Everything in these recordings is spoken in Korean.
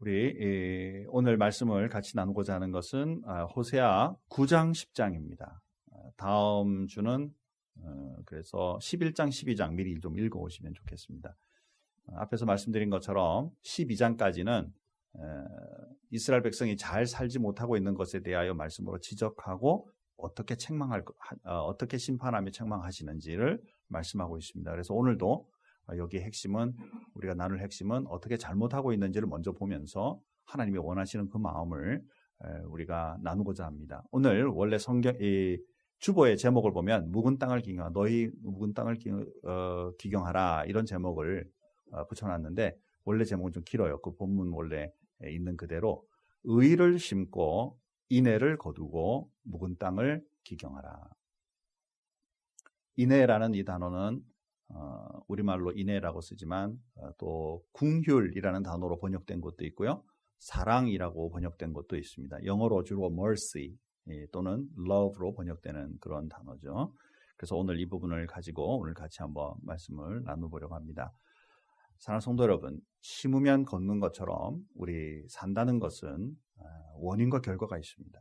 우리 오늘 말씀을 같이 나누고자 하는 것은 아, 호세아 9장 10장입니다. 아, 다음 주는 어, 그래서 11장 12장 미리 좀 읽어 오시면 좋겠습니다. 아, 앞에서 말씀드린 것처럼 12장까지는 이스라엘 백성이 잘 살지 못하고 있는 것에 대하여 말씀으로 지적하고 어떻게 책망할 어, 어떻게 심판하며 책망하시는지를 말씀하고 있습니다. 그래서 오늘도 아, 여기에 핵심은 우리가 나눌 핵심은 어떻게 잘못하고 있는지를 먼저 보면서 하나님이 원하시는 그 마음을 우리가 나누고자 합니다. 오늘 원래 성경 이 주보의 제목을 보면 묵은 땅을 기경 너희 묵은 땅을 어, 기경하라 이런 제목을 어, 붙여놨는데 원래 제목은 좀 길어요. 그 본문 원래 있는 그대로 의를 심고 인애를 거두고 묵은 땅을 기경하라. 인애라는 이 단어는 어, 우리말로 인애라고 쓰지만 어, 또 궁휼이라는 단어로 번역된 것도 있고요. 사랑이라고 번역된 것도 있습니다. 영어로 주로 mercy 예, 또는 love로 번역되는 그런 단어죠. 그래서 오늘 이 부분을 가지고 오늘 같이 한번 말씀을 나눠보려고 합니다. 사랑하는 성도 여러분, 심으면 걷는 것처럼 우리 산다는 것은 아, 원인과 결과가 있습니다.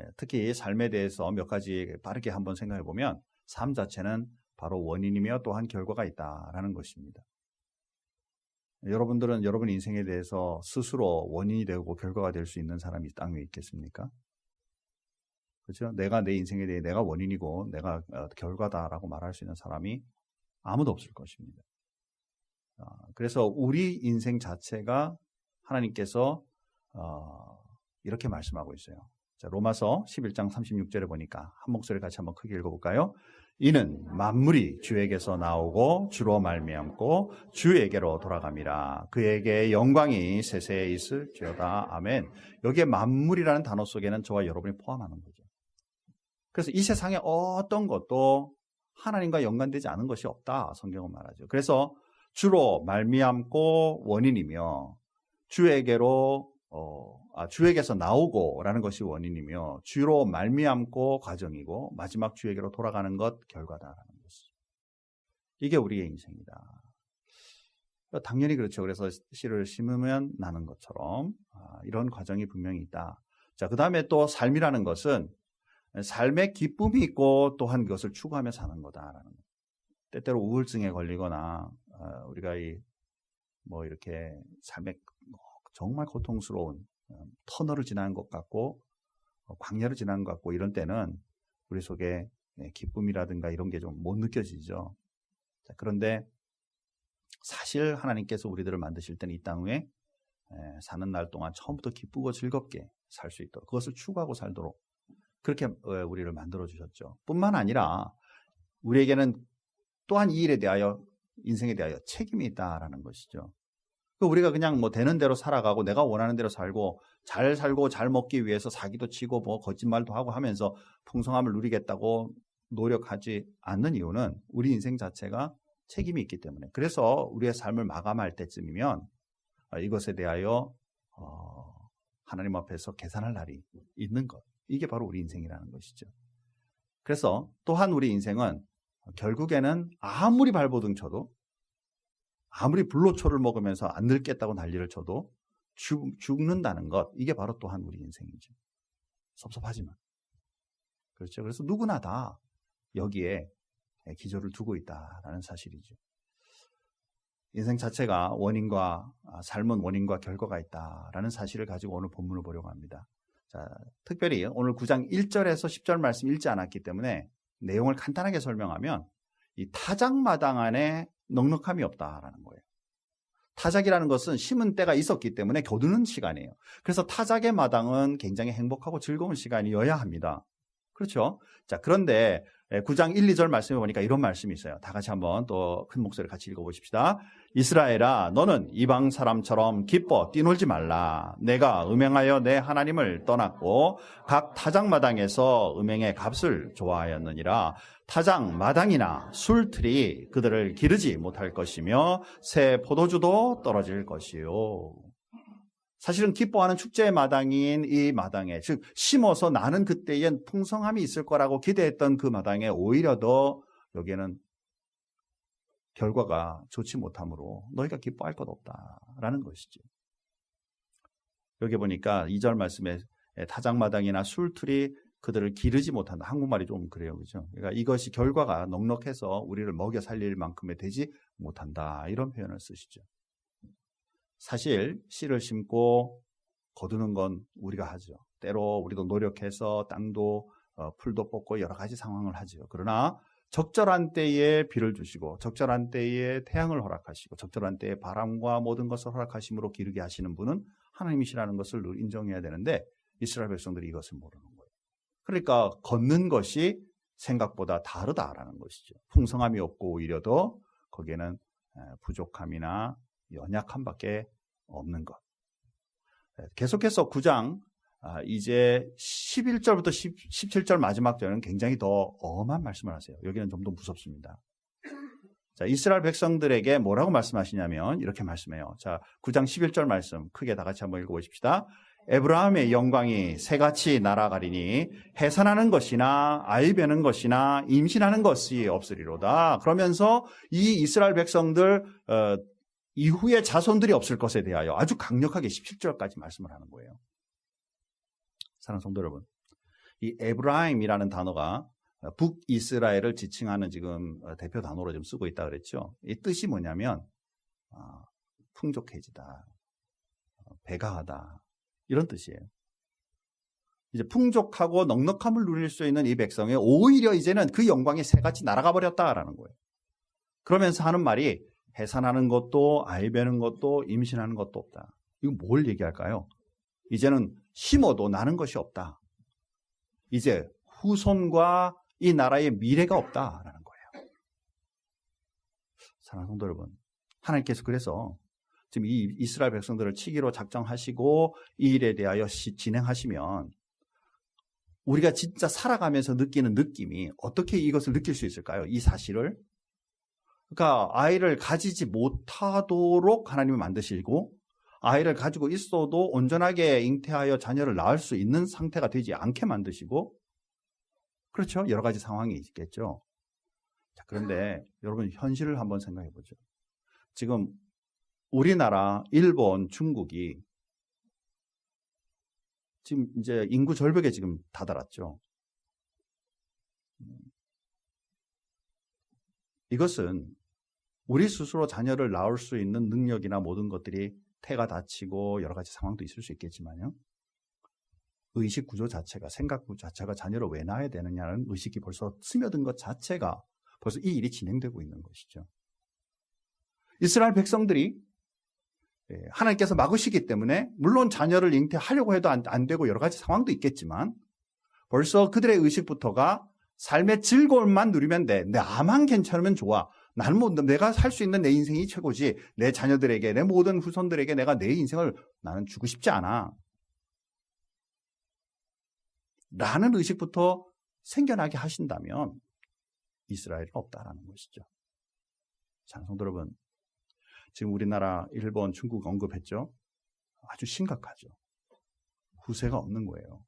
예, 특히 삶에 대해서 몇 가지 빠르게 한번 생각해 보면 삶 자체는 바로 원인이며 또한 결과가 있다라는 것입니다. 여러분들은 여러분 인생에 대해서 스스로 원인이 되고 결과가 될 수 있는 사람이 땅 위에 있겠습니까? 그렇죠? 내가 내 인생에 대해 내가 원인이고 내가 어, 결과다라고 말할 수 있는 사람이 아무도 없을 것입니다. 아, 그래서 우리 인생 자체가 하나님께서 어, 이렇게 말씀하고 있어요. 자, 로마서 11장 36절에 보니까 한 목소리 같이 한번 크게 읽어볼까요? 이는 만물이 주에게서 나오고 주로 말미암고 주에게로 돌아갑니다. 그에게 영광이 세세에 있을지어다. 아멘. 여기에 만물이라는 단어 속에는 저와 여러분이 포함하는 거죠. 그래서 이 세상에 어떤 것도 하나님과 연관되지 않은 것이 없다. 성경은 말하죠. 그래서 주로 말미암고 원인이며 주에게로 어, 아, 주에게서 나오고라는 것이 원인이며 주로 말미암고 과정이고 마지막 주에게로 돌아가는 것 결과다라는 것이 이게 우리의 인생이다. 당연히 그렇죠. 그래서 씨를 심으면 나는 것처럼 아, 이런 과정이 분명히 있다. 자, 그 다음에 또 삶이라는 것은 삶의 기쁨이 있고 또한 그것을 추구하며 사는 거다라는 것. 때때로 우울증에 걸리거나 아, 우리가 이 뭐 이렇게 삶의 정말 고통스러운 어, 터널을 지나는 것 같고 어, 광야를 지나는 것 같고 이런 때는 우리 속에 예, 기쁨이라든가 이런 게 좀 못 느껴지죠. 그런데 사실 하나님께서 우리들을 만드실 때는 이땅 위에 예, 사는 날 동안 처음부터 기쁘고 즐겁게 살 수 있도록 그것을 추구하고 살도록 그렇게 어, 우리를 만들어 주셨죠. 뿐만 아니라 우리에게는 또한 이 일에 대하여 인생에 대하여 책임이 있다라는 것이죠. 그 우리가 그냥 뭐 되는 대로 살아가고 내가 원하는 대로 살고 잘 살고 잘 먹기 위해서 사기도 치고 뭐 거짓말도 하고 하면서 풍성함을 누리겠다고 노력하지 않는 이유는 우리 인생 자체가 책임이 있기 때문에 그래서 우리의 삶을 마감할 때쯤이면 아, 이것에 대하여 어, 하나님 앞에서 계산할 날이 있는 것 이게 바로 우리 인생이라는 것이죠. 그래서 또한 우리 인생은 결국에는 아무리 발버둥 쳐도 아무리 불로초를 먹으면서 안 늙겠다고 난리를 쳐도 죽, 죽는다는 것, 이게 바로 또한 우리 인생이죠. 섭섭하지만. 그렇죠. 그래서 누구나 다 여기에 기조를 두고 있다라는 사실이죠. 인생 자체가 원인과, 아, 삶은 원인과 결과가 있다라는 사실을 가지고 오늘 본문을 보려고 합니다. 자, 특별히 오늘 9장 1절에서 10절 말씀 읽지 않았기 때문에 내용을 간단하게 설명하면 이 타작마당 안에 넉넉함이 없다라는 거예요. 타작이라는 것은 심은 때가 있었기 때문에 겨두는 시간이에요. 그래서 타작의 마당은 굉장히 행복하고 즐거운 시간이어야 합니다. 그렇죠? 자, 그런데 9장 1, 2절 말씀해 보니까 이런 말씀이 있어요. 다 같이 한번 또 큰 목소리 같이 읽어보십시다. 이스라엘아, 너는 이방 사람처럼 기뻐 뛰놀지 말라. 내가 음행하여 내 하나님을 떠났고 각 타작마당에서 음행의 값을 좋아하였느니라. 타장 마당이나 술틀이 그들을 기르지 못할 것이며 새 포도주도 떨어질 것이요. 사실은 기뻐하는 축제의 마당인 이 마당에 즉 심어서 나는 그때엔 풍성함이 있을 거라고 기대했던 그 마당에 오히려 더 여기에는 결과가 좋지 못하므로 너희가 기뻐할 것 없다라는 것이죠. 여기 보니까 2절 말씀에 타작마당이나 술틀이 그들을 기르지 못한다. 한국말이 좀 그래요. 그죠? 그러니까 이것이 결과가 넉넉해서 우리를 먹여 살릴 만큼의 되지 못한다. 이런 표현을 쓰시죠. 사실 씨를 심고 거두는 건 우리가 하죠. 때로 우리도 노력해서 땅도 어, 풀도 뽑고 여러 가지 상황을 하죠. 그러나 적절한 때에 비를 주시고 적절한 때에 태양을 허락하시고 적절한 때에 바람과 모든 것을 허락하심으로 기르게 하시는 분은 하나님이시라는 것을 늘 인정해야 되는데 이스라엘 백성들이 이것을 모르는 거예요. 그러니까 걷는 것이 생각보다 다르다라는 것이죠. 풍성함이 없고 오히려 더 거기에는 부족함이나 연약함밖에 없는 것. 계속해서 9장 아, 이제 11절부터 17절 마지막 절은 굉장히 더 엄한 말씀을 하세요. 여기는 좀 더 무섭습니다. 자, 이스라엘 백성들에게 뭐라고 말씀하시냐면 이렇게 말씀해요. 자, 9장 11절 말씀 크게 다 같이 한번 읽어 보십시다. 에브라함의 영광이 새같이 날아가리니 해산하는 것이나 아이 베는 것이나 임신하는 것이 없으리로다. 그러면서 이 이스라엘 백성들 어, 이후에 자손들이 없을 것에 대하여 아주 강력하게 17절까지 말씀을 하는 거예요. 사랑하는 성도 여러분, 이 에브라임이라는 단어가 북이스라엘을 지칭하는 지금 대표 단어로 좀 쓰고 있다 그랬죠. 이 뜻이 뭐냐면 아, 풍족해지다, 배가하다 이런 뜻이에요. 이제 풍족하고 넉넉함을 누릴 수 있는 이 백성이 오히려 이제는 그 영광이 새같이 날아가 버렸다라는 거예요. 그러면서 하는 말이 해산하는 것도 알배는 것도 임신하는 것도 없다. 이거 뭘 얘기할까요? 이제는 심어도 나는 것이 없다. 이제 후손과 이 나라의 미래가 없다라는 거예요. 사랑하는 성도 여러분, 하나님께서 그래서 지금 이 이스라엘 백성들을 치기로 작정하시고 이 일에 대하여 진행하시면 우리가 진짜 살아가면서 느끼는 느낌이 어떻게 이것을 느낄 수 있을까요? 이 사실을 그러니까 아이를 가지지 못하도록 하나님이 만드시고 아이를 가지고 있어도 온전하게 잉태하여 자녀를 낳을 수 있는 상태가 되지 않게 만드시고 그렇죠. 여러 가지 상황이 있겠죠. 자, 그런데 여러분 현실을 한번 생각해 보죠. 지금 우리나라, 일본, 중국이 지금 이제 인구 절벽에 지금 다다랐죠. 이것은 우리 스스로 자녀를 낳을 수 있는 능력이나 모든 것들이 태가 다치고 여러 가지 상황도 있을 수 있겠지만요. 의식 구조 자체가 생각 구조 자체가 자녀를 왜 낳아야 되느냐는 의식이 벌써 스며든 것 자체가 벌써 이 일이 진행되고 있는 것이죠. 이스라엘 백성들이 예, 하나님께서 막으시기 때문에 물론 자녀를 잉태하려고 해도 안, 안 되고 여러 가지 상황도 있겠지만 벌써 그들의 의식부터가 삶의 즐거움만 누리면 돼. 나만 괜찮으면 좋아. 나는 뭐 내가 살 수 있는 내 인생이 최고지. 내 자녀들에게, 내 모든 후손들에게 내가 내 인생을 나는 주고 싶지 않아. 라는 의식부터 생겨나게 하신다면 이스라엘은 없다라는 것이죠. 장성도 여러분, 지금 우리나라, 일본, 중국 언급했죠? 아주 심각하죠. 후세가 없는 거예요.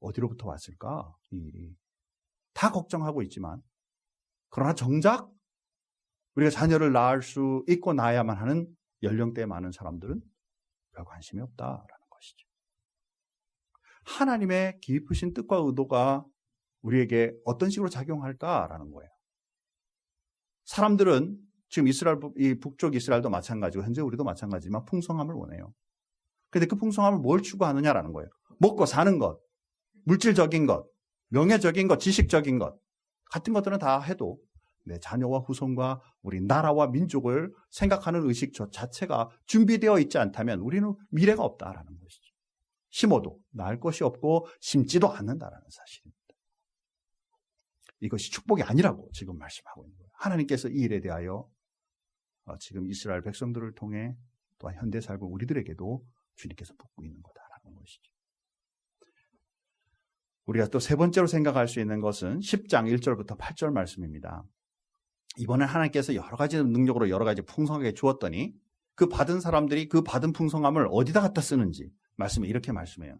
어디로부터 왔을까? 이 일이. 다 걱정하고 있지만 그러나 정작 우리가 자녀를 낳을 수 있고 낳아야만 하는 연령대 많은 사람들은 별 관심이 없다라는 것이죠. 하나님의 깊으신 뜻과 의도가 우리에게 어떤 식으로 작용할까라는 거예요. 사람들은 지금 이스라엘, 이 북쪽 이스라엘도 마찬가지고 현재 우리도 마찬가지지만 풍성함을 원해요. 근데 그 풍성함을 뭘 추구하느냐라는 거예요. 먹고 사는 것, 물질적인 것, 명예적인 것, 지식적인 것 같은 것들은 다 해도 내 자녀와 후손과 우리 나라와 민족을 생각하는 의식 자체가 준비되어 있지 않다면 우리는 미래가 없다라는 것이죠. 심어도 날 것이 없고 심지도 않는다라는 사실입니다. 이것이 축복이 아니라고 지금 말씀하고 있는 거예요. 하나님께서 이 일에 대하여 어, 지금 이스라엘 백성들을 통해 또한 현대 살고 우리들에게도 주님께서 붙고 있는 거다라는 것이죠. 우리가 또 세 번째로 생각할 수 있는 것은 10장 1절부터 8절 말씀입니다. 이번에 하나님께서 여러 가지 능력으로 여러 가지 풍성하게 주었더니 그 받은 사람들이 그 받은 풍성함을 어디다 갖다 쓰는지 말씀을 이렇게 말씀해요.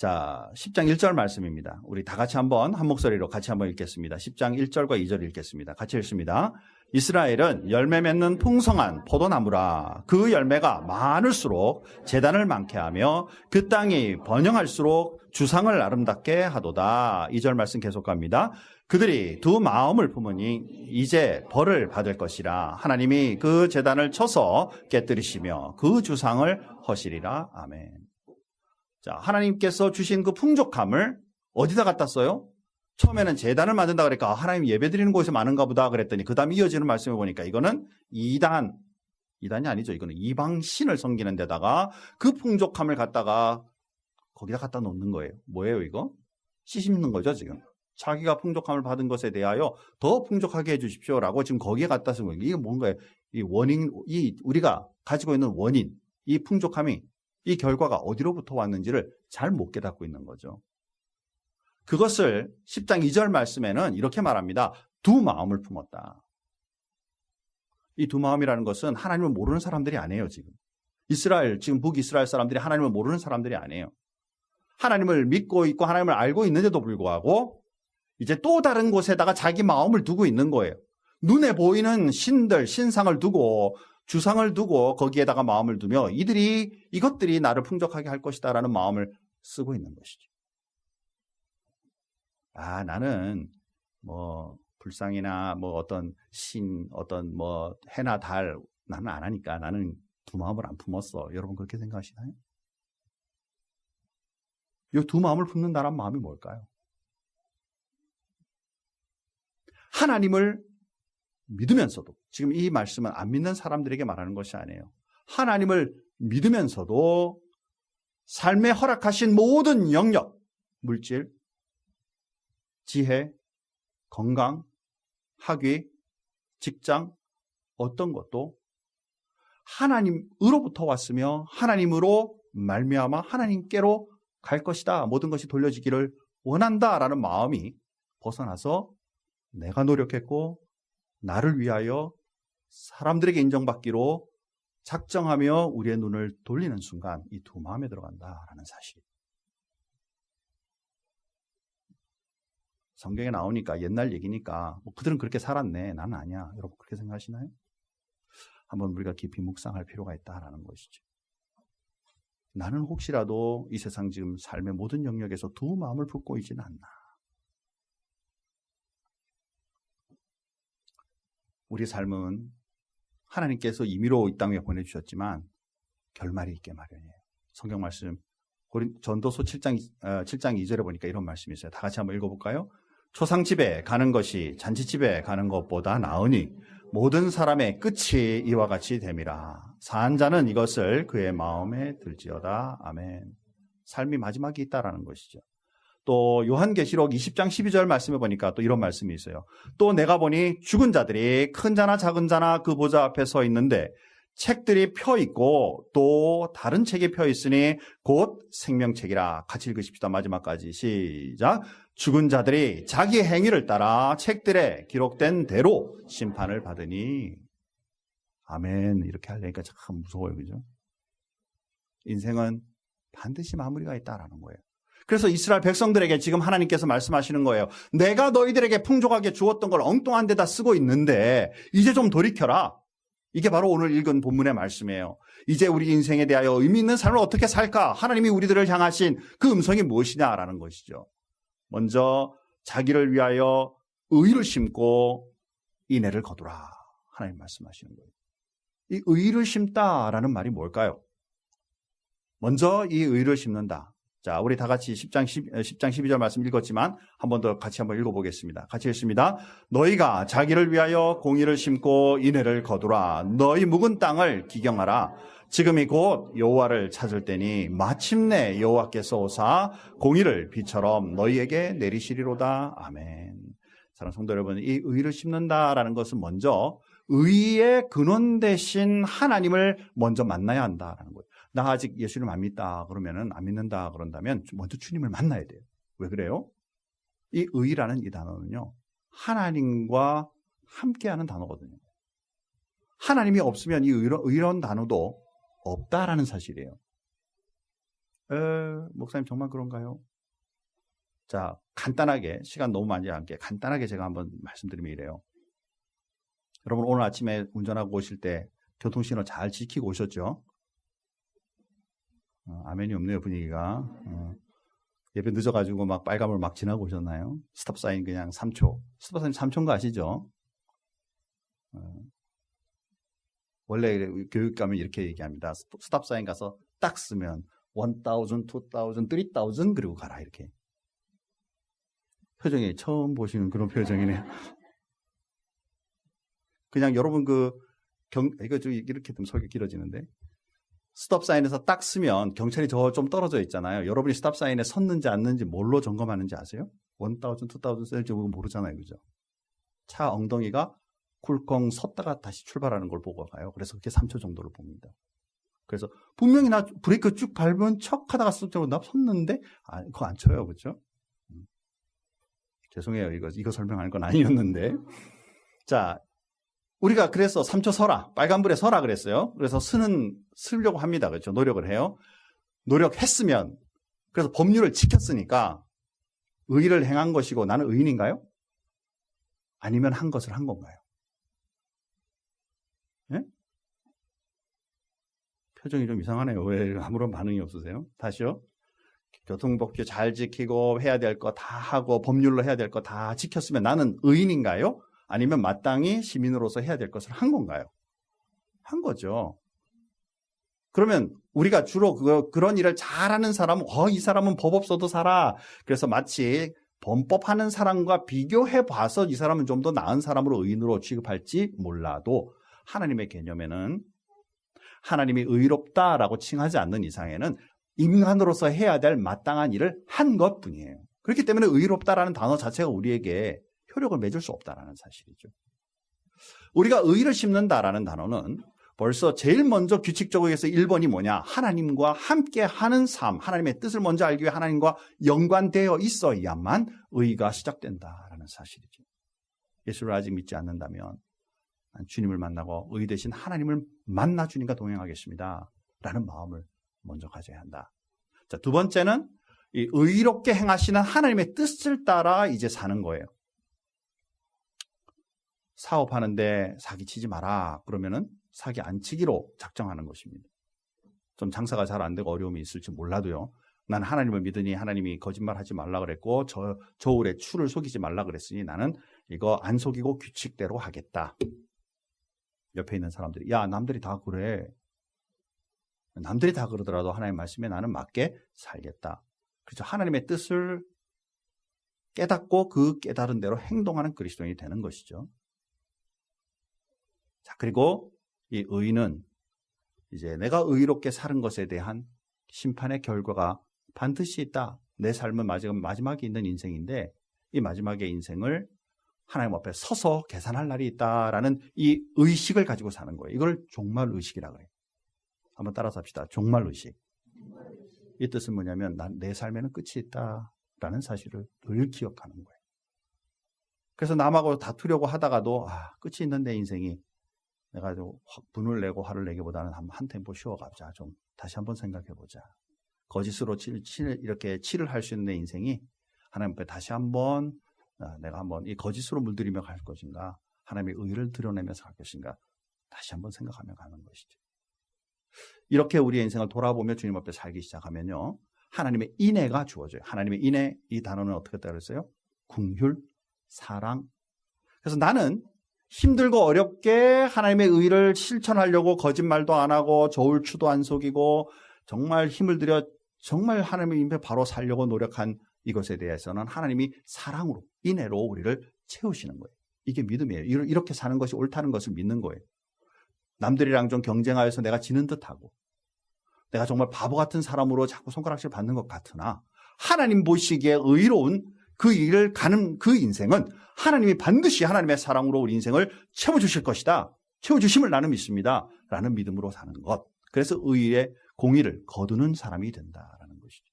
자, 10장 1절 말씀입니다. 우리 다 같이 한번 한 목소리로 같이 한번 읽겠습니다. 10장 1절과 2절 읽겠습니다. 같이 읽습니다. 이스라엘은 열매 맺는 풍성한 포도나무라 그 열매가 많을수록 재단을 많게 하며 그 땅이 번영할수록 주상을 아름답게 하도다. 2절 말씀 계속 갑니다. 그들이 두 마음을 품으니 이제 벌을 받을 것이라 하나님이 그 재단을 쳐서 깨뜨리시며 그 주상을 허시리라. 아멘. 자, 하나님께서 주신 그 풍족함을 어디다 갖다 써요? 처음에는 재단을 만든다 그러니까 하나님 예배 드리는 곳이 많은가 보다 그랬더니 그 다음 이어지는 말씀을 보니까 이거는 이단, 이단이 아니죠. 이거는 이방신을 섬기는 데다가 그 풍족함을 갖다가 거기다 갖다 놓는 거예요. 뭐예요, 이거? 씻는 거죠, 지금. 자기가 풍족함을 받은 것에 대하여 더 풍족하게 해주십시오라고 지금 거기에 갖다 쓴 거예요. 이게 뭔가요? 이 원인, 이 우리가 가지고 있는 원인, 이 풍족함이 이 결과가 어디로부터 왔는지를 잘 못 깨닫고 있는 거죠. 그것을 10장 2절 말씀에는 이렇게 말합니다. 두 마음을 품었다. 이 두 마음이라는 것은 하나님을 모르는 사람들이 아니에요, 지금. 이스라엘, 지금 북이스라엘 사람들이 하나님을 모르는 사람들이 아니에요. 하나님을 믿고 있고 하나님을 알고 있는데도 불구하고 이제 또 다른 곳에다가 자기 마음을 두고 있는 거예요. 눈에 보이는 신들, 신상을 두고 주상을 두고 거기에다가 마음을 두며 이들이 이것들이 나를 풍족하게 할 것이다라는 마음을 쓰고 있는 것이죠. 아, 나는 뭐 불상이나 뭐 어떤 신, 어떤 뭐 해나 달 나는 안 하니까 나는 두 마음을 안 품었어. 여러분 그렇게 생각하시나요? 이 두 마음을 품는다는 마음이 뭘까요? 하나님을 믿으면서도 지금 이 말씀은 안 믿는 사람들에게 말하는 것이 아니에요. 하나님을 믿으면서도 삶에 허락하신 모든 영역, 물질, 지혜, 건강, 학위, 직장, 어떤 것도 하나님으로부터 왔으며 하나님으로 말미암아 하나님께로 갈 것이다. 모든 것이 돌려지기를 원한다라는 마음이 벗어나서 내가 노력했고 나를 위하여 사람들에게 인정받기로 작정하며 우리의 눈을 돌리는 순간 이 두 마음에 들어간다라는 사실. 성경에 나오니까 옛날 얘기니까 뭐 그들은 그렇게 살았네. 나는 아니야. 여러분 그렇게 생각하시나요? 한번 우리가 깊이 묵상할 필요가 있다라는 것이죠. 나는 혹시라도 이 세상 지금 삶의 모든 영역에서 두 마음을 품고 있지는 않나. 우리 삶은 하나님께서 임의로 이 땅에 보내주셨지만 결말이 있게 마련이에요. 성경 말씀 전도서 7장, 7장 2절에 보니까 이런 말씀이 있어요. 다 같이 한번 읽어볼까요? 초상집에 가는 것이 잔치집에 가는 것보다 나으니 모든 사람의 끝이 이와 같이 됨이라. 사한 자는 이것을 그의 마음에 들지어다. 아멘. 삶이 마지막이 있다라는 것이죠. 또 요한계시록 20장 12절 말씀에 보니까 또 이런 말씀이 있어요. 또 내가 보니 죽은 자들이 큰 자나 작은 자나 그 보좌 앞에 서 있는데 책들이 펴 있고 또 다른 책이 펴 있으니 곧 생명책이라 같이 읽으십시다. 마지막까지 시작. 죽은 자들이 자기 행위를 따라 책들에 기록된 대로 심판을 받으니 아멘 이렇게 하려니까 참 무서워요. 그죠? 인생은 반드시 마무리가 있다라는 거예요. 그래서 이스라엘 백성들에게 지금 하나님께서 말씀하시는 거예요. 내가 너희들에게 풍족하게 주었던 걸 엉뚱한 데다 쓰고 있는데 이제 좀 돌이켜라. 이게 바로 오늘 읽은 본문의 말씀이에요. 이제 우리 인생에 대하여 의미 있는 삶을 어떻게 살까? 하나님이 우리들을 향하신 그 음성이 무엇이냐라는 것이죠. 먼저 자기를 위하여 의를 심고 인애를 거두라. 하나님 말씀하시는 거예요. 이 의를 심다라는 말이 뭘까요? 먼저 이 의를 심는다. 자, 우리 다 같이 10장, 10, 10장 12절 말씀 읽었지만 한 번 더 같이 한번 읽어보겠습니다. 같이 읽습니다. 너희가 자기를 위하여 공의를 심고 인애를 거두라. 너희 묵은 땅을 기경하라. 지금이 곧 여호와를 찾을 때니 마침내 여호와께서 오사 공의를 비처럼 너희에게 내리시리로다. 아멘. 사랑 성도 여러분, 이 의를 심는다라는 것은 먼저 의의 근원 대신 하나님을 먼저 만나야 한다라는 거예요. 나 아직 예수를 안 믿다 그러면은 안 믿는다 그런다면 먼저 주님을 만나야 돼요. 왜 그래요? 이 의라는 이 단어는요. 하나님과 함께하는 단어거든요. 하나님이 없으면 이 의로, 의로운 단어도 없다라는 사실이에요. 에, 목사님 정말 그런가요? 자, 간단하게, 시간 너무 많지 않게 간단하게 제가 한번 말씀드리면 이래요. 여러분, 오늘 아침에 운전하고 오실 때 교통신호 잘 지키고 오셨죠? 어, 아멘이 없네요, 분위기가. 어, 예배 늦어가지고 막 빨간불 막 지나고 오셨나요? 스탑사인 그냥 3초. 스탑사인 3초인 거 아시죠? 어, 원래 교육 가면 이렇게 얘기합니다. 스탑사인 가서 딱 쓰면 1000, 2000, 3000 그리고 가라 이렇게. 표정이 처음 보시는 그런 표정이네요. 그냥 여러분 그 경, 이거 좀 이렇게 좀 설교 길어지는데. 스톱 사인에서 딱 쓰면 경찰이 저 좀 떨어져 있잖아요. 여러분이 스톱 사인에 섰는지 않는지 뭘로 점검하는지 아세요? 1000, 2000 셀지 모르잖아요. 그죠? 차 엉덩이가 쿨컹 섰다가 다시 출발하는 걸 보고 가요. 그래서 그게 3초 정도를 봅니다. 그래서 분명히 나 브레이크 쭉 밟은 척 하다가 나 섰는데 아, 그거 안 쳐요. 그죠? 음. 죄송해요. 이거, 이거 설명할 건 아니었는데. 자, 우리가 그래서 3초 서라. 빨간불에 서라 그랬어요. 그래서 쓰는, 쓰려고 합니다. 그렇죠. 노력을 해요. 노력했으면, 그래서 법률을 지켰으니까 의를 행한 것이고 나는 의인인가요? 아니면 한 것을 한 건가요? 예? 표정이 좀 이상하네요. 왜 아무런 반응이 없으세요? 다시요. 교통법규 잘 지키고 해야 될 거 다 하고 법률로 해야 될 거 다 지켰으면 나는 의인인가요? 아니면 마땅히 시민으로서 해야 될 것을 한 건가요? 한 거죠. 그러면 우리가 주로 그, 그런 일을 잘하는 사람은 어, 이 사람은 법 없어도 살아. 그래서 마치 범법하는 사람과 비교해 봐서 이 사람은 좀 더 나은 사람으로 의인으로 취급할지 몰라도 하나님의 개념에는 하나님이 의롭다라고 칭하지 않는 이상에는 인간으로서 해야 될 마땅한 일을 한 것뿐이에요. 그렇기 때문에 의롭다라는 단어 자체가 우리에게 효력을 맺을 수 없다라는 사실이죠. 우리가 의를 심는다라는 단어는 벌써 제일 먼저 규칙적으로 해서 1번이 뭐냐? 하나님과 함께 하는 삶, 하나님의 뜻을 먼저 알기 위해 하나님과 연관되어 있어야만 의가 시작된다라는 사실이죠. 예수를 아직 믿지 않는다면 주님을 만나고 의 대신 하나님을 만나 주님과 동행하겠습니다. 라는 마음을 먼저 가져야 한다. 자, 두 번째는 이 의롭게 행하시는 하나님의 뜻을 따라 이제 사는 거예요. 사업하는데 사기 치지 마라. 그러면은 사기 안 치기로 작정하는 것입니다. 좀 장사가 잘 안 되고 어려움이 있을지 몰라도요. 난 하나님을 믿으니 하나님이 거짓말 하지 말라 그랬고 저 저울에 추를 속이지 말라 그랬으니 나는 이거 안 속이고 규칙대로 하겠다. 옆에 있는 사람들이 야 남들이 다 그래. 남들이 다 그러더라도 하나님 말씀에 나는 맞게 살겠다. 그렇죠. 하나님의 뜻을 깨닫고 그 깨달은 대로 행동하는 그리스도인이 되는 것이죠. 자, 그리고 이 의는 이제 내가 의롭게 사는 것에 대한 심판의 결과가 반드시 있다. 내 삶은 마지막, 마지막에 있는 인생인데 이 마지막의 인생을 하나님 앞에 서서 계산할 날이 있다라는 이 의식을 가지고 사는 거예요. 이걸 종말 의식이라고 해요. 한번 따라서 합시다. 종말 의식. 이 뜻은 뭐냐면 난 내 삶에는 끝이 있다라는 사실을 늘 기억하는 거예요. 그래서 남하고 다투려고 하다가도 아, 끝이 있는 내 인생이 내가 좀 분을 내고 화를 내기보다는 한번 한 템포 쉬어가자. 좀 다시 한번 생각해 보자. 거짓으로 칠, 칠, 이렇게 칠을 할수 있는 내 인생이 하나님 앞에 다시 한번 아, 내가 한번 이 거짓으로 물들이며 갈 것인가 하나님의 의를 드러내면서 갈 것인가 다시 한번 생각하며 가는 것이죠. 이렇게 우리의 인생을 돌아보며 주님 앞에 살기 시작하면요. 하나님의 인애가 주어져요. 하나님의 인애 이 단어는 어떻게 따르어요 궁휼, 사랑. 그래서 나는 힘들고 어렵게 하나님의 의를 실천하려고 거짓말도 안 하고 저울추도 안 속이고 정말 힘을 들여 정말 하나님의 임에 바로 살려고 노력한 이것에 대해서는 하나님이 사랑으로 인애로 우리를 채우시는 거예요. 이게 믿음이에요. 이렇게 사는 것이 옳다는 것을 믿는 거예요. 남들이랑 좀 경쟁하여서 내가 지는 듯하고 내가 정말 바보 같은 사람으로 자꾸 손가락질 받는 것 같으나 하나님 보시기에 의로운 그 일을 가는 그 인생은 하나님이 반드시 하나님의 사랑으로 우리 인생을 채워주실 것이다. 채워주심을 나는 믿습니다. 라는 믿음으로 사는 것. 그래서 의의 공의를 거두는 사람이 된다라는 것이죠.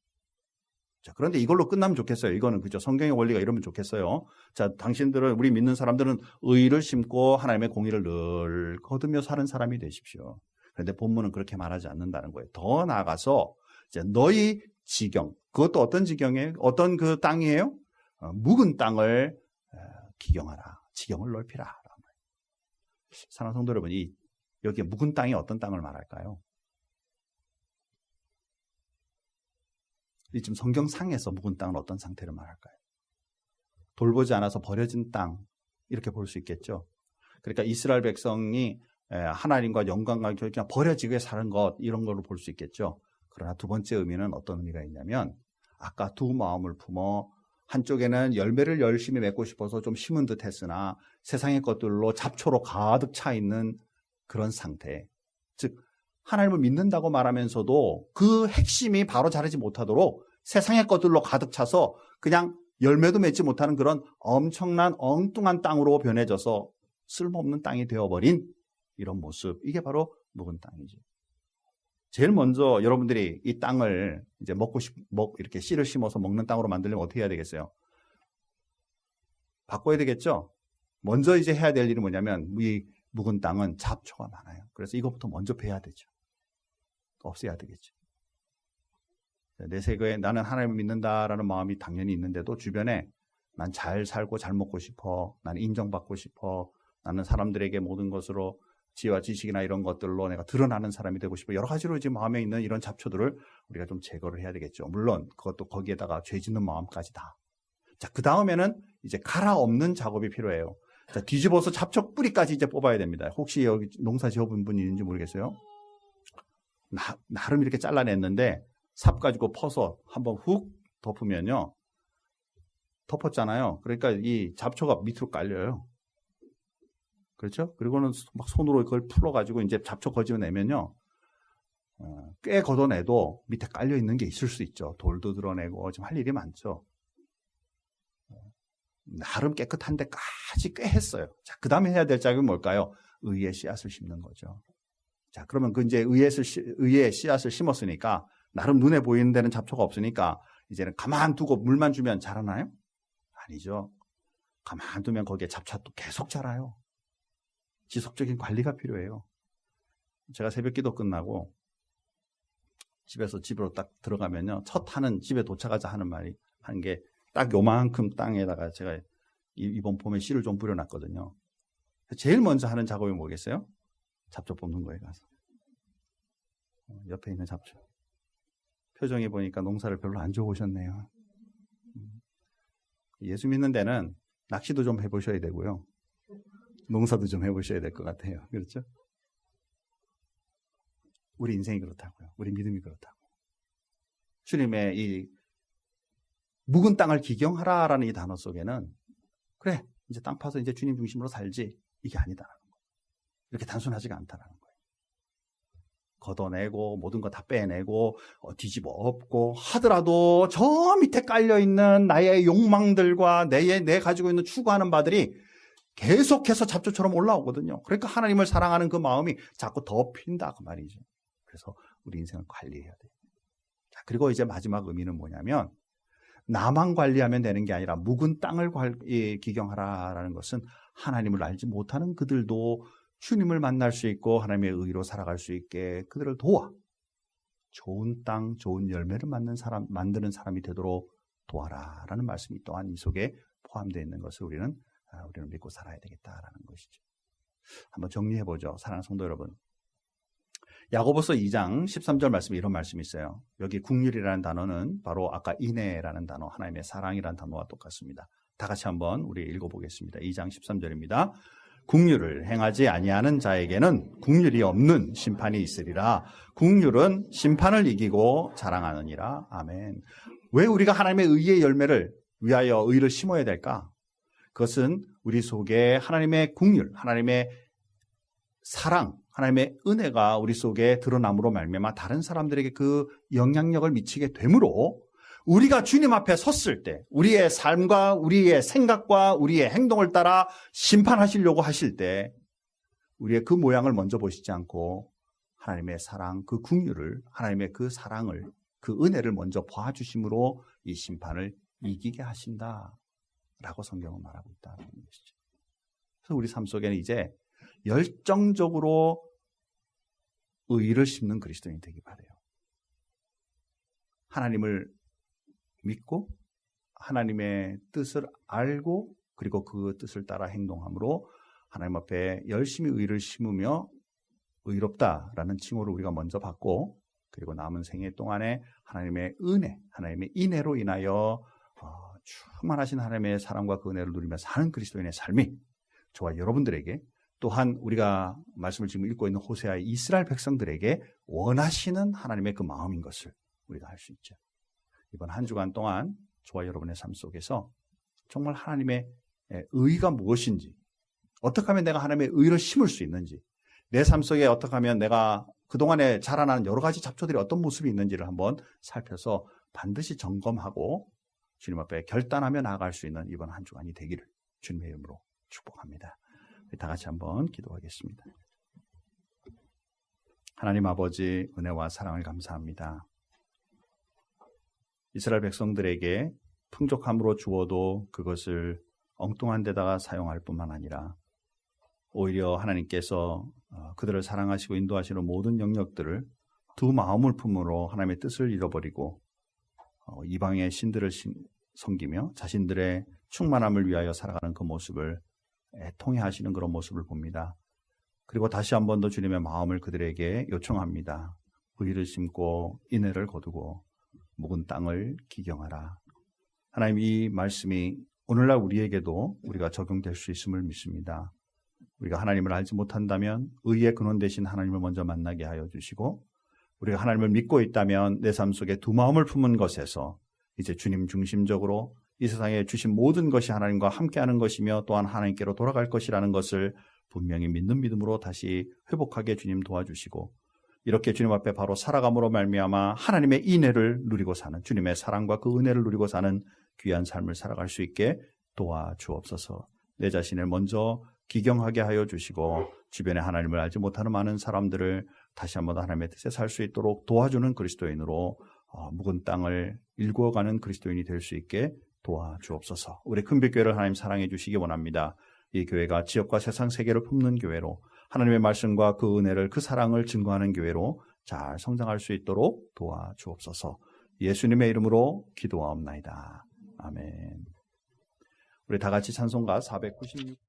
자, 그런데 이걸로 끝나면 좋겠어요. 이거는 그죠. 성경의 원리가 이러면 좋겠어요. 자, 당신들은, 우리 믿는 사람들은 의를 심고 하나님의 공의를 늘 거두며 사는 사람이 되십시오. 그런데 본문은 그렇게 말하지 않는다는 거예요. 더 나아가서 이제 너희 지경, 그것도 어떤 지경이에요? 어떤 그 땅이에요? 어, 묵은 땅을 어, 기경하라. 지경을 넓히라. 사랑하는 성도 여러분, 이 여기 묵은 땅이 어떤 땅을 말할까요? 이 지금 성경상에서 묵은 땅은 어떤 상태를 말할까요? 돌보지 않아서 버려진 땅 이렇게 볼 수 있겠죠. 그러니까 이스라엘 백성이 하나님과 영광과 그냥 버려지게 사는 것 이런 걸로 볼 수 있겠죠. 그러나 두 번째 의미는 어떤 의미가 있냐면 아까 두 마음을 품어 한쪽에는 열매를 열심히 맺고 싶어서 좀 심은 듯 했으나 세상의 것들로 잡초로 가득 차 있는 그런 상태. 즉, 하나님을 믿는다고 말하면서도 그 핵심이 바로 자르지 못하도록 세상의 것들로 가득 차서 그냥 열매도 맺지 못하는 그런 엄청난 엉뚱한 땅으로 변해져서 쓸모없는 땅이 되어버린 이런 모습. 이게 바로 묵은 땅이죠. 제일 먼저 여러분들이 이 땅을 이제 먹고 싶, 먹, 이렇게 씨를 심어서 먹는 땅으로 만들려면 어떻게 해야 되겠어요? 바꿔야 되겠죠? 먼저 이제 해야 될 일이 뭐냐면 이 묵은 땅은 잡초가 많아요. 그래서 이것부터 먼저 베야 되죠. 없애야 되겠죠. 내 세계에 나는 하나님을 믿는다라는 마음이 당연히 있는데도 주변에 난 잘 살고 잘 먹고 싶어. 나는 인정받고 싶어. 나는 사람들에게 모든 것으로 지혜와 지식이나 이런 것들로 내가 드러나는 사람이 되고 싶어. 여러 가지로 지금 마음에 있는 이런 잡초들을 우리가 좀 제거를 해야 되겠죠. 물론 그것도 거기에다가 죄 짓는 마음까지 다. 자, 그 다음에는 이제 갈아 없는 작업이 필요해요. 자, 뒤집어서 잡초 뿌리까지 이제 뽑아야 됩니다. 혹시 여기 농사 지어본 분이 있는지 모르겠어요. 나, 나름 이렇게 잘라냈는데 삽 가지고 퍼서 한번 훅 덮으면요. 덮었잖아요. 그러니까 이 잡초가 밑으로 깔려요. 그렇죠? 그리고는 막 손으로 그걸 풀어가지고 이제 잡초 거집어내면요. 어, 꽤 걷어내도 밑에 깔려 있는 게 있을 수 있죠. 돌도 드러내고 지금 할 일이 많죠. 나름 깨끗한 데까지 꽤 했어요. 자, 그 다음에 해야 될 작업이 뭘까요? 의의 씨앗을 심는 거죠. 자, 그러면 그 이제 의의, 의의 씨앗을 심었으니까 나름 눈에 보이는 데는 잡초가 없으니까 이제는 가만 두고 물만 주면 자라나요? 아니죠. 가만 두면 거기에 잡초도 계속 자라요. 지속적인 관리가 필요해요. 제가 새벽 기도 끝나고 집에서 집으로 딱 들어가면요. 첫 하는 집에 도착하자 하는 말이 한 게 딱 요만큼 땅에다가 제가 이번 봄에 씨를 좀 뿌려놨거든요. 제일 먼저 하는 작업이 뭐겠어요? 잡초 뽑는 거예요, 가서. 어, 옆에 있는 잡초. 표정이 보니까 농사를 별로 안 좋으셨네요. 음. 예수 믿는 데는 낚시도 좀 해보셔야 되고요. 농사도 좀 해보셔야 될 것 같아요. 그렇죠? 우리 인생이 그렇다고요. 우리 믿음이 그렇다고. 주님의 이 묵은 땅을 기경하라라는 이 단어 속에는 그래 이제 땅 파서 이제 주님 중심으로 살지 이게 아니다라는 거예요. 이렇게 단순하지가 않다라는 거예요. 걷어내고 모든 거 다 빼내고 어, 뒤집어 엎고 하더라도 저 밑에 깔려 있는 나의 욕망들과 내, 내 가지고 있는 추구하는 바들이 계속해서 잡초처럼 올라오거든요. 그러니까 하나님을 사랑하는 그 마음이 자꾸 더 핀다 그 말이죠. 그래서 우리 인생을 관리해야 돼요. 자, 그리고 이제 마지막 의미는 뭐냐면 나만 관리하면 되는 게 아니라 묵은 땅을 기경하라라는 것은 하나님을 알지 못하는 그들도 주님을 만날 수 있고 하나님의 의로 살아갈 수 있게 그들을 도와 좋은 땅, 좋은 열매를 만드는 사람, 만드는 사람이 되도록 도와라라는 말씀이 또한 이 속에 포함되어 있는 것을 우리는 아, 우리는 믿고 살아야 되겠다라는 것이죠. 한번 정리해 보죠. 사랑하는 성도 여러분. 야고보서 2장 13절 말씀에 이런 말씀이 있어요. 여기 국률이라는 단어는 바로 아까 인애라는 단어, 하나님의 사랑이라는 단어와 똑같습니다. 다 같이 한번 우리 읽어보겠습니다. 2장 13절입니다. 국률을 행하지 아니하는 자에게는 국률이 없는 심판이 있으리라. 국률은 심판을 이기고 자랑하느니라. 아멘. 왜 우리가 하나님의 의의 열매를 위하여 의를 심어야 될까? 그것은 우리 속에 하나님의 국률, 하나님의 사랑, 하나님의 은혜가 우리 속에 드러남으로 말미암아 다른 사람들에게 그 영향력을 미치게 되므로 우리가 주님 앞에 섰을 때 우리의 삶과 우리의 생각과 우리의 행동을 따라 심판하시려고 하실 때 우리의 그 모양을 먼저 보시지 않고 하나님의 사랑, 그 국률을 하나님의 그 사랑을 그 은혜를 먼저 봐주심으로 이 심판을 이기게 하신다. 라고 성경은 말하고 있다는 것이죠. 그래서 우리 삶 속에는 이제 열정적으로 의를 심는 그리스도인이 되기 바래요. 하나님을 믿고 하나님의 뜻을 알고 그리고 그 뜻을 따라 행동함으로 하나님 앞에 열심히 의를 심으며 의롭다라는 칭호를 우리가 먼저 받고 그리고 남은 생애 동안에 하나님의 은혜, 하나님의 인애로 인하여 어, 충만하신 하나님의 사랑과 그 은혜를 누리며 사는 그리스도인의 삶이 저와 여러분들에게 또한 우리가 말씀을 지금 읽고 있는 호세아의 이스라엘 백성들에게 원하시는 하나님의 그 마음인 것을 우리가 알 수 있죠. 이번 한 주간 동안 저와 여러분의 삶 속에서 정말 하나님의 의가 무엇인지, 어떻게 하면 내가 하나님의 의를 심을 수 있는지, 내 삶 속에 어떻게 하면 내가 그동안에 자라나는 여러 가지 잡초들이 어떤 모습이 있는지를 한번 살펴서 반드시 점검하고 주님 앞에 결단하며 나아갈 수 있는 이번 한 주간이 되기를 주님의 이름으로 축복합니다. 다 같이 한번 기도하겠습니다. 하나님 아버지 은혜와 사랑을 감사합니다. 이스라엘 백성들에게 풍족함으로 주어도 그것을 엉뚱한 데다가 사용할 뿐만 아니라 오히려 하나님께서 어, 그들을 사랑하시고 인도하시는 모든 영역들을 두 마음을 품으로 하나님의 뜻을 잃어버리고 어, 이방의 신들을 섬기며 자신들의 충만함을 위하여 살아가는 그 모습을 애통해 하시는 그런 모습을 봅니다. 그리고 다시 한 번 더 주님의 마음을 그들에게 요청합니다. 의를 심고 인애를 거두고 묵은 땅을 기경하라. 하나님 이 말씀이 오늘날 우리에게도 우리가 적용될 수 있음을 믿습니다. 우리가 하나님을 알지 못한다면 의의 근원 대신 하나님을 먼저 만나게 하여 주시고 우리가 하나님을 믿고 있다면 내 삶 속에 두 마음을 품은 것에서 이제 주님 중심적으로 이 세상에 주신 모든 것이 하나님과 함께하는 것이며 또한 하나님께로 돌아갈 것이라는 것을 분명히 믿는 믿음으로 다시 회복하게 주님 도와주시고 이렇게 주님 앞에 바로 살아감으로 말미암아 하나님의 인애를 누리고 사는 주님의 사랑과 그 은혜를 누리고 사는 귀한 삶을 살아갈 수 있게 도와주옵소서. 내 자신을 먼저 기경하게 하여 주시고 주변에 하나님을 알지 못하는 많은 사람들을 다시 한번 하나님의 뜻에 살 수 있도록 도와주는 그리스도인으로 어, 묵은 땅을 일구어가는 그리스도인이 될 수 있게 도와주옵소서. 우리 큰빛교회를 하나님 사랑해 주시기 원합니다. 이 교회가 지역과 세상 세계를 품는 교회로 하나님의 말씀과 그 은혜를 그 사랑을 증거하는 교회로 잘 성장할 수 있도록 도와주옵소서. 예수님의 이름으로 기도하옵나이다. 아멘. 우리 다 같이 찬송가 496